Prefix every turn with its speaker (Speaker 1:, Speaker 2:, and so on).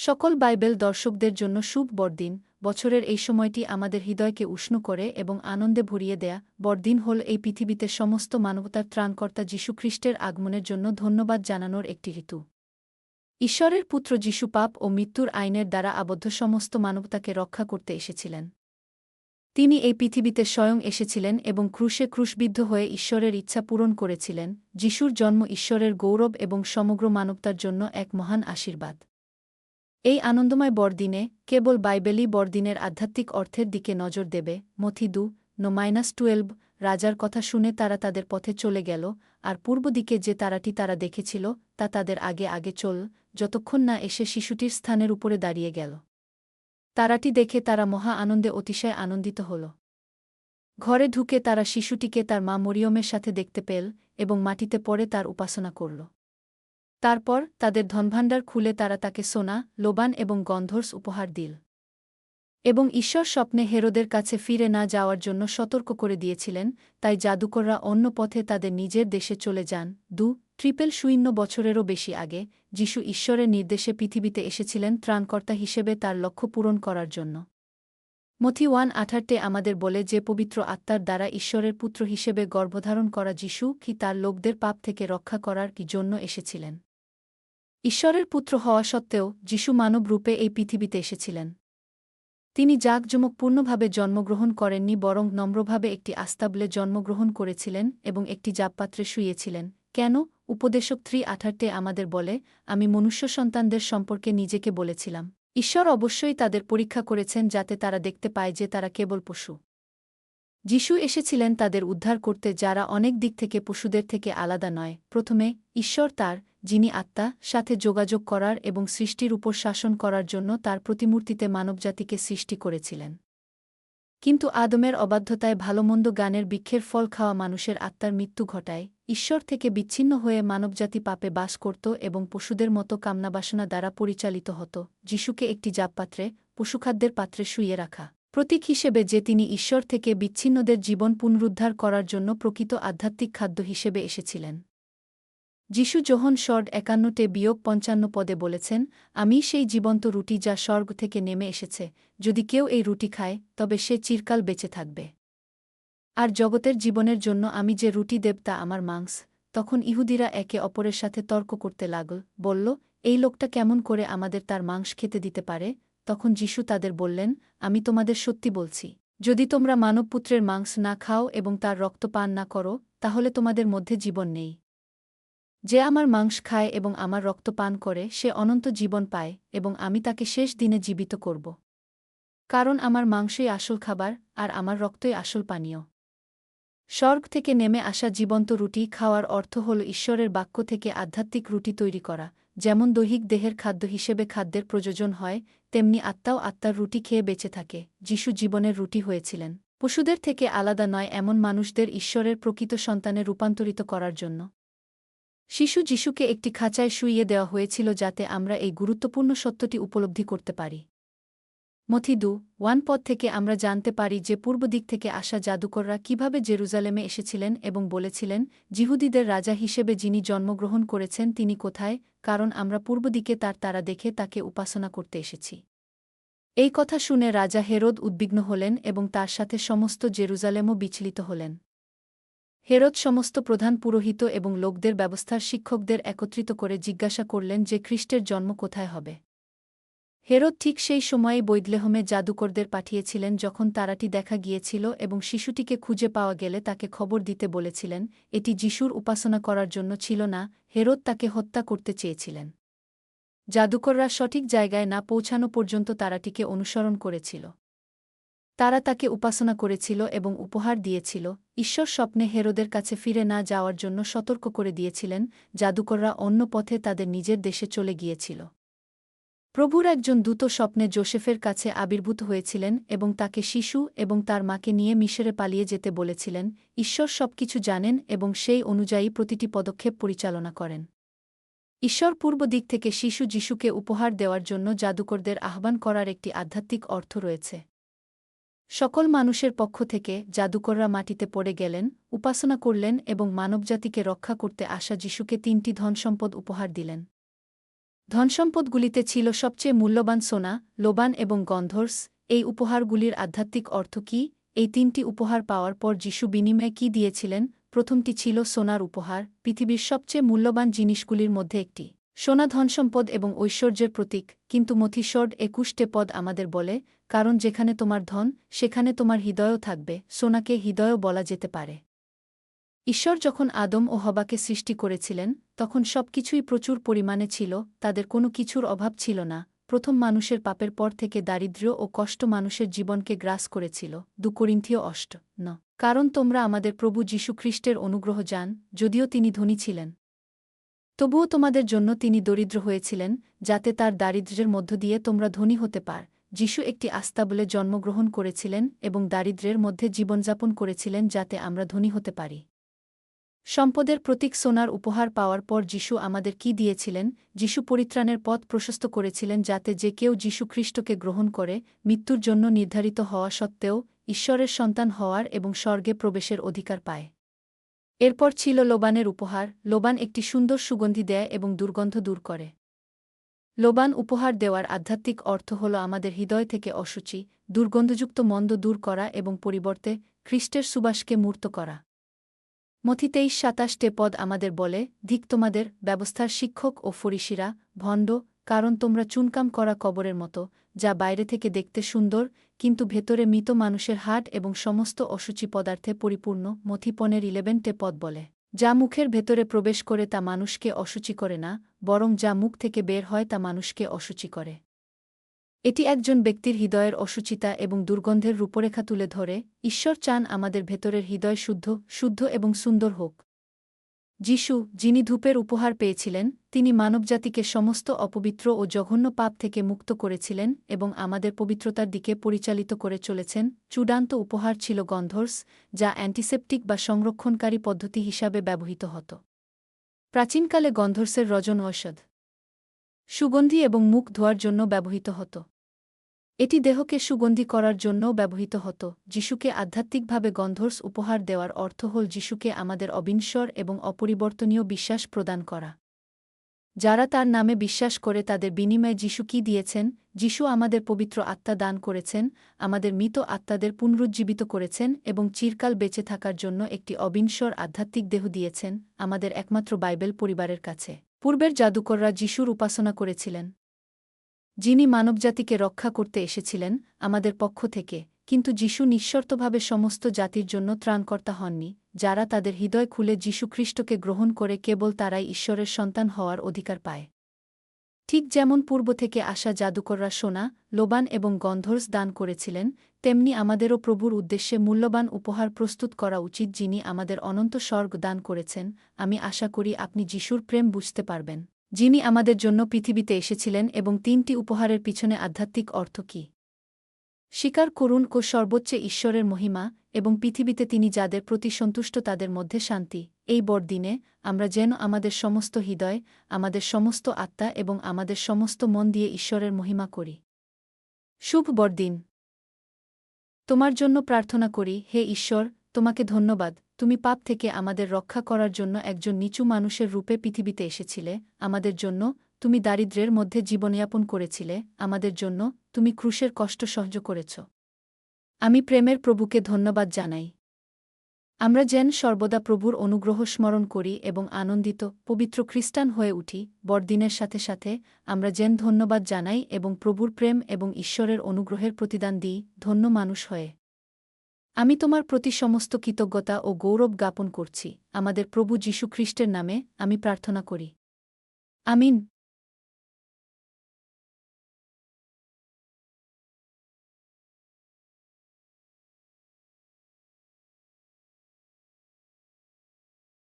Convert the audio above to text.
Speaker 1: সকল বাইবেল দর্শকদের জন্য শুভ বড়দিন। বছরের এই সময়টি আমাদের হৃদয়কে উষ্ণ করে এবং আনন্দে ভরিয়ে দেয়া। বড়দিন হল এই পৃথিবীতে সমস্ত মানবতার ত্রাণকর্তা যীশুখ্রিস্টের আগমনের জন্য ধন্যবাদ জানানোর একটি ঋতু ঈশ্বরের পুত্র যীশু পাপ ও মৃত্যুর আইনের দ্বারা আবদ্ধ সমস্ত মানবতাকে রক্ষা করতে এসেছিলেন। তিনি এই পৃথিবীতে স্বয়ং এসেছিলেন এবং ক্রুশে ক্রুশবিদ্ধ হয়ে ঈশ্বরের ইচ্ছা পূরণ করেছিলেন। যিশুর জন্ম ঈশ্বরের গৌরব এবং সমগ্র মানবতার জন্য এক মহান আশীর্বাদ। এই আনন্দময় বড়দিনে কেবল বাইবেলই বড়দিনের আধ্যাত্মিক অর্থের দিকে নজর দেবে, মথি দু, নো মাইনাস টুয়েলভ, রাজার কথা শুনে তারা তাদের পথে চলে গেল, আর পূর্ব দিকে যে তারাটি তারা দেখেছিল, তা তাদের আগে আগে চল, যতক্ষণ না এসে শিশুটির স্থানের উপরে দাঁড়িয়ে গেল। তারাটি দেখে তারা মহা আনন্দে অতিশয় আনন্দিত হল। ঘরে ঢুকে তারা শিশুটিকে তার মা মরিয়মের সাথে দেখতে পেল এবং মাটিতে পড়ে তার উপাসনা করল। তারপর তাদের ধনভাণ্ডার খুলে তারা তাকে সোনা, লোবান এবং গন্ধর্স উপহার দিল। এবং ঈশ্বর স্বপ্নে হেরোদের কাছে ফিরে না যাওয়ার জন্য সতর্ক করে দিয়েছিলেন, তাই জাদুকররা অন্য পথে তাদের নিজের দেশে চলে যান। দু ট্রিপল শূন্য বছরেরও বেশি আগে, যিশু ঈশ্বরের নির্দেশে পৃথিবীতে এসেছিলেন ত্রাণকর্তা হিসেবে তার লক্ষ্য পূরণ করার জন্য। মথি ওয়ান আঠারটে আমাদের বলে যে পবিত্র আত্মার দ্বারা ঈশ্বরের পুত্র হিসেবে গর্ভধারণ করা যিশু কি তার লোকদের পাপ থেকে রক্ষা করার কি জন্য এসেছিলেন? ঈশ্বরের পুত্র হওয়া সত্ত্বেও যিশু মানব রূপে এই পৃথিবীতে এসেছিলেন। তিনি জাঁকজমকপূর্ণভাবে জন্মগ্রহণ করেননি, বরং নম্রভাবে একটি আস্তাবলে জন্মগ্রহণ করেছিলেন এবং একটি জাপপাত্রে শুয়েছিলেন। কেন? উপদেশক থ্রি আঠারটে আমাদের বলে, আমি মনুষ্য সন্তানদের সম্পর্কে নিজেকে বলেছিলাম। ঈশ্বর অবশ্যই তাদের পরীক্ষা করেছেন যাতে তারা দেখতে পায় যে তারা কেবল পশু। যিশু এসেছিলেন তাদের উদ্ধার করতে যারা অনেক দিক থেকে পশুদের থেকে আলাদা নয়। প্রথমে, ঈশ্বর তার, যিনি আত্মা, সাথে যোগাযোগ করার এবং সৃষ্টির উপর শাসন করার জন্য তার প্রতিমূর্তিতে মানবজাতিকে সৃষ্টি করেছিলেন। কিন্তু আদমের অবাধ্যতায় ভালোমন্দ গানের বৃক্ষের ফল খাওয়া মানুষের আত্মার মৃত্যু ঘটায়। ঈশ্বর থেকে বিচ্ছিন্ন হয়ে মানবজাতি পাপে বাস করত এবং পশুদের মতো কামনাবাসনা দ্বারা পরিচালিত হতো। যিশুকে একটি জাপপাত্রে পশুখাদ্যের পাত্রে শুইয়ে রাখা। প্রতীক হিসেবে যে তিনি ঈশ্বর থেকে বিচ্ছিন্নদের জীবন পুনরুদ্ধার করার জন্য প্রকৃত আধ্যাত্মিক খাদ্য হিসেবে এসেছিলেন। যিশু জোহন শর্ড একান্নটে বিয়োগ পঞ্চান্ন পদে বলেছেন, আমি সেই জীবন্ত রুটি যা স্বর্গ থেকে নেমে এসেছে, যদি কেউ এই রুটি খায়, তবে সে চিরকাল বেঁচে থাকবে। আর জগতের জীবনের জন্য আমি যে রুটি দেব তা আমার মাংস। তখন ইহুদিরা একে অপরের সাথে তর্ক করতে লাগল, বলল, এই লোকটা কেমন করে আমাদের তার মাংস খেতে দিতে পারে? তখন যিশু তাদের বললেন, আমি তোমাদের সত্যি বলছি, যদি তোমরা মানবপুত্রের মাংস না খাও এবং তার রক্ত পান না করো, তাহলে তোমাদের মধ্যে জীবন নেই। যে আমার মাংস খায় এবং আমার রক্ত পান করে, সে অনন্ত জীবন পায় এবং আমি তাকে শেষ দিনে জীবিত করব। কারণ আমার মাংসই আসল খাবার, আর আমার রক্তই আসল পানীয়। স্বর্গ থেকে নেমে আসা জীবন্ত রুটি খাওয়ার অর্থ হল ঈশ্বরের বাক্য থেকে আধ্যাত্মিক রুটি তৈরি করা যেমন দৈহিক দেহের খাদ্য হিসেবে খাদ্যের প্রয়োজন হয়, তেমনি আত্মাও আত্মার রুটি খেয়ে বেঁচে থাকে, যিশু জীবনের রুটি হয়েছিলেন। পশুদের থেকে আলাদা নয় এমন মানুষদের ঈশ্বরের প্রকৃত সন্তানে রূপান্তরিত করার জন্য। শিশু যিশুকে একটি খাঁচায় শুইয়ে দেওয়া হয়েছিল যাতে আমরা এই গুরুত্বপূর্ণ সত্যটি উপলব্ধি করতে পারি। মথিদু ওয়ান পদ থেকে আমরা জানতে পারি যে পূর্ব দিক থেকে আসা জাদুকররা কীভাবে জেরুজালেমে এসেছিলেন এবং বলেছিলেন জিহুদিদের রাজা হিসেবে যিনি জন্মগ্রহণ করেছেন তিনি কোথায়, কারণ আমরা পূর্ব দিকে তার তারা দেখে তাকে উপাসনা করতে এসেছি এই কথা শুনে রাজা হেরোদ উদ্বিগ্ন হলেন এবং তার সাথে সমস্ত জেরুজালেমও বিচলিত হলেন। হেরত সমস্ত প্রধান পুরোহিত এবং লোকদের ব্যবস্থার শিক্ষকদের একত্রিত করে জিজ্ঞাসা করলেন যে খ্রিস্টের জন্ম কোথায় হবে। হেরত ঠিক সেই সময়ে বৈদলেহমে জাদুকরদের পাঠিয়েছিলেন যখন তারাটি দেখা গিয়েছিল এবং শিশুটিকে খুঁজে পাওয়া গেলে তাকে খবর দিতে বলেছিলেন, এটি যিশুর উপাসনা করার জন্য ছিল না, হেরত তাকে হত্যা করতে চেয়েছিলেন। জাদুকররা সঠিক জায়গায় না পৌঁছানো পর্যন্ত তারাটিকে অনুসরণ করেছিল। তারা তাকে উপাসনা করেছিল এবং উপহার দিয়েছিল। ঈশ্বর স্বপ্নে হেরোদের কাছে ফিরে না যাওয়ার জন্য সতর্ক করে দিয়েছিলেন, জাদুকররা অন্য পথে তাদের নিজের দেশে চলে গিয়েছিল। প্রভুর একজন দূত স্বপ্নে জোসেফের কাছে আবির্ভূত হয়েছিলেন এবং তাকে শিশু এবং তার মাকে নিয়ে মিশরে পালিয়ে যেতে বলেছিলেন। ঈশ্বর সবকিছু জানেন এবং সেই অনুযায়ী প্রতিটি পদক্ষেপ পরিচালনা করেন। ঈশ্বর পূর্ব দিক থেকে শিশু যিশুকে উপহার দেওয়ার জন্য জাদুকরদের আহ্বান করার একটি আধ্যাত্মিক অর্থ রয়েছে। সকল মানুষের পক্ষ থেকে জাদুকররা মাটিতে পড়ে গেলেন, উপাসনা করলেন এবং মানবজাতিকে রক্ষা করতে আসা যিশুকে তিনটি ধনসম্পদ উপহার দিলেন। ধনসম্পদগুলিতে ছিল সবচেয়ে মূল্যবান সোনা, লোবান এবং গন্ধর্স। এই উপহারগুলির আধ্যাত্মিক অর্থ কি? এই তিনটি উপহার পাওয়ার পর যিশু বিনিময়ে কি দিয়েছিলেন? প্রথমটি ছিল সোনার উপহার, পৃথিবীর সবচেয়ে মূল্যবান জিনিসগুলির মধ্যে একটি। সোনা ধনসম্পদ এবং ঐশ্বর্যের প্রতীক, কিন্তু মথিস্বর্ড একুশটে পদ আমাদের বলে, কারণ যেখানে তোমার ধন, সেখানে তোমার হৃদয়ও থাকবে, সোনাকে হৃদয়ও বলা যেতে পারে। ঈশ্বর যখন আদম ও হবাকে সৃষ্টি করেছিলেন তখন সবকিছুই প্রচুর পরিমাণে ছিল, তাদের কোনো কিছুর অভাব ছিল না। প্রথম মানুষের পাপের পর থেকে দারিদ্র্য ও কষ্ট মানুষের জীবনকে গ্রাস করেছিল। দুকরিন্থীয় অষ্ট ন। কারণ তোমরা আমাদের প্রভু যীশুখ্রিস্টের অনুগ্রহ যান, যদিও তিনি ধনী ছিলেন। তবুও তোমাদের জন্য তিনি দরিদ্র হয়েছিলেন, যাতে তার দারিদ্র্যের মধ্য দিয়ে তোমরা ধনী হতে পার। যিশু একটি আস্তাবলে জন্মগ্রহণ করেছিলেন এবং দারিদ্র্যের মধ্যে জীবনযাপন করেছিলেন যাতে আমরা ধনী হতে পারি। সম্পদের প্রতীক সোনার উপহার পাওয়ার পর যিশু আমাদের কি দিয়েছিলেন? যিশু পরিত্রাণের পথ প্রশস্ত করেছিলেন যাতে যে কেউ যীশুখ্রিস্টকে গ্রহণ করে, মৃত্যুর জন্য নির্ধারিত হওয়া সত্ত্বেও ঈশ্বরের সন্তান হওয়ার এবং স্বর্গে প্রবেশের অধিকার পায়। এরপর ছিল লোবানের উপহার। লোবান একটি সুন্দর সুগন্ধি দেয় এবং দুর্গন্ধ দূর করে। লোবান উপহার দেওয়ার আধ্যাত্মিক অর্থ হল আমাদের হৃদয় থেকে অসুচি দুর্গন্ধযুক্ত মন্দ দূর করা এবং পরিবর্তে খ্রিস্টের সুবাসকে মূর্ত করা। মথি তেইশ সাতাশটে পদ আমাদের বলে, ধিক তোমাদের, ব্যবস্থার শিক্ষক ও ফরিসিরা, ভণ্ড, কারণ তোমরা চুনকাম করা কবরের মতো, যা বাইরে থেকে দেখতে সুন্দর, কিন্তু ভেতরে মৃত মানুষের হাট এবং সমস্ত অসুচি পদার্থে পরিপূর্ণ মথিপনের ইলেভেনটে পদ বলে। যা মুখের ভেতরে প্রবেশ করে তা মানুষকে অসুচি করে না, বরং যা মুখ থেকে বের হয় তা মানুষকে অসুচি করে। এটি একজন ব্যক্তির হৃদয়ের অসুচিতা এবং দুর্গন্ধের রূপরেখা তুলে ধরে, ঈশ্বর চান আমাদের ভেতরের হৃদয় শুদ্ধ শুদ্ধ এবং সুন্দর হোক। যিশু, যিনি ধূপের উপহার পেয়েছিলেন, তিনি মানবজাতিকে সমস্ত অপবিত্র ও জঘন্য পাপ থেকে মুক্ত করেছিলেন এবং আমাদের পবিত্রতার দিকে পরিচালিত করে চলেছেন, চূড়ান্ত উপহার ছিল গন্ধর্স, যা অ্যান্টিসেপটিক বা সংরক্ষণকারী পদ্ধতি হিসাবে ব্যবহৃত হতো। প্রাচীনকালে গন্ধর্সের রজন ঔষধ সুগন্ধি এবং মুখ ধোয়ার জন্য ব্যবহৃত হতো। এটি দেহকে সুগন্ধি করার জন্যও ব্যবহৃত হতো, যিশুকে আধ্যাত্মিকভাবে গন্ধর্স উপহার দেওয়ার অর্থ হল যিশুকে আমাদের অবিনশ্বর এবং অপরিবর্তনীয় বিশ্বাস প্রদান করা। যারা তার নামে বিশ্বাস করে তাদের বিনিময়ে যিশু কি দিয়েছেন? যিশু আমাদের পবিত্র আত্মা দান করেছেন, আমাদের মৃত আত্মাদের পুনরুজ্জীবিত করেছেন এবং চিরকাল বেঁচে থাকার জন্য একটি অবিনশ্বর আধ্যাত্মিক দেহ দিয়েছেন, আমাদের একমাত্র বাইবেল পরিবারের কাছে। পূর্বের জাদুকররা যিশুর উপাসনা করেছিলেন। যিনি মানবজাতিকে রক্ষা করতে এসেছিলেন আমাদের পক্ষ থেকে, কিন্তু যিশু নিঃশর্তভাবে সমস্ত জাতির জন্য ত্রাণকর্তা হননি, যারা তাদের হৃদয় খুলে যীশুখ্রিস্টকে গ্রহণ করে কেবল তারাই ঈশ্বরের সন্তান হওয়ার অধিকার পায়। ঠিক যেমন পূর্ব থেকে আসা জাদুকররা সোনা, লোবান এবং গন্ধর্স দান করেছিলেন, তেমনি আমাদেরও প্রভুর উদ্দেশ্যে মূল্যবান উপহার প্রস্তুত করা উচিত যিনি আমাদের অনন্ত স্বর্গ দান করেছেন, আমি আশা করি আপনি যিশুর প্রেম বুঝতে পারবেন। যিনি আমাদের জন্য পৃথিবীতে এসেছিলেন এবং তিনটি উপহারের পিছনে আধ্যাত্মিক অর্থ কী। স্বীকার করুন ও সর্বোচ্চ ঈশ্বরের মহিমা এবং পৃথিবীতে তিনি যাদের প্রতি সন্তুষ্ট তাদের মধ্যে শান্তি। এই বড়দিনে আমরা যেন আমাদের সমস্ত হৃদয়, আমাদের সমস্ত আত্মা এবং আমাদের সমস্ত মন দিয়ে ঈশ্বরের মহিমা করি। শুভ বড়দিন। তোমার জন্য প্রার্থনা করি, হে ঈশ্বর তোমাকে ধন্যবাদ, তুমি পাপ থেকে আমাদের রক্ষা করার জন্য একজন নিচু মানুষের রূপে পৃথিবীতে এসেছিলে, আমাদের জন্য তুমি দারিদ্র্যের মধ্যে জীবনযাপন করেছিলে, আমাদের জন্য তুমি ক্রুশের কষ্ট সহ্য করেছ। আমি প্রেমের প্রভুকে ধন্যবাদ জানাই। আমরা যেন সর্বদা প্রভুর অনুগ্রহ স্মরণ করি এবং আনন্দিত, পবিত্র খ্রিস্টান হয়ে উঠি, বড়দিনের সাথে সাথে আমরা যেন ধন্যবাদ জানাই এবং প্রভুর প্রেম এবং ঈশ্বরের অনুগ্রহের প্রতিদান দিই, ধন্য মানুষ হয়ে। আমি তোমার প্রতি সমস্ত কৃতজ্ঞতা ও গৌরব জ্ঞাপন করছি। আমাদের প্রভু যীশুখ্রিস্টের নামে আমি প্রার্থনা করি। আমিন।